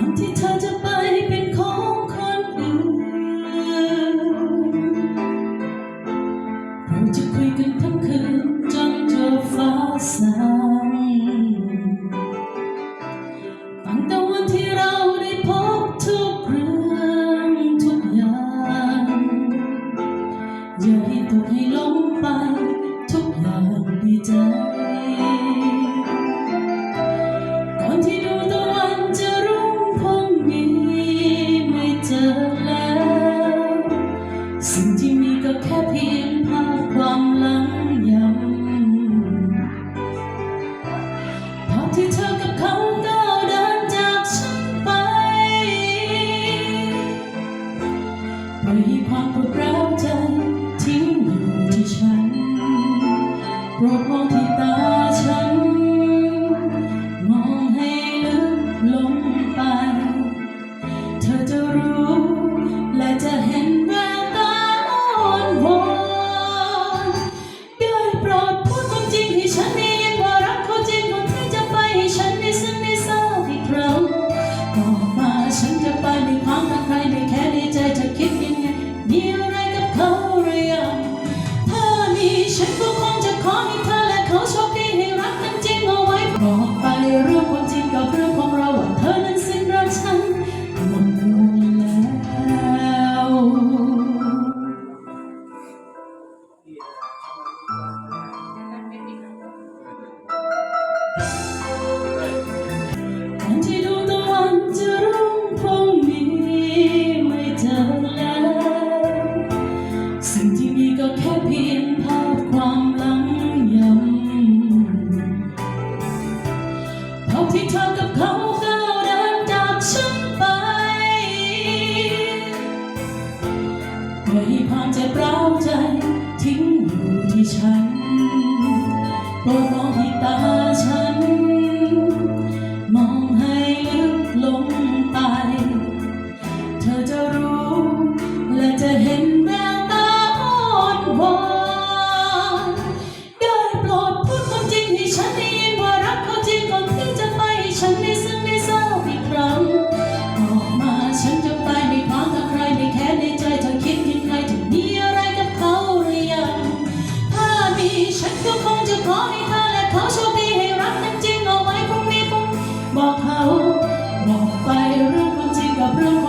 อนที่เธอจะไปเป็นของคนอื่นเราจะคุยกันทั้งคืนจนเจอฟ้าสางตั้งแต่วันที่เราได้พบทุกเรื่องทุกอย่างอย่าให้ตกให้หลงไปทุกอย่างดีใจ สิ่งที่มีก็แค่เพียงภาพความหลังย้ำภาพที่เธอกับเขาก้าวเดินจากฉันไปปล่อยให้ความปวดร้าวใจทิ้งอยู่ที่ฉันโปรดมองที่ตา ค่เพียงภาพความหลังย้ำภาพที่เธอกับเขาก้าดินจากฉันไปปล่อยให้ความเจ็บร้าวใจทิ้งอยู่ที่ฉัน จะรู้ และจะเห็นแววตาอ่อนหวานได้โปรดพูดความจริงให้ฉันได้ยินว่ารักเขาจริงก่อนที่จะไปฉันได้ซึ้งได้ทราบอีกครั้งบอกมาฉันจะไปไม่คว้างกับใครไม่แค้นในใจจะคิดยังไงถึงมีอะไรกับเขาหรือยัง ถ้ามีฉันก็คงจะขอให้เธอและเขาโชคดีให้รักนั้นจริงเอาไว้พรุ่งนี้พรุ่งบอกเขาบอกไปเรื่องความจริงกับเรื่อง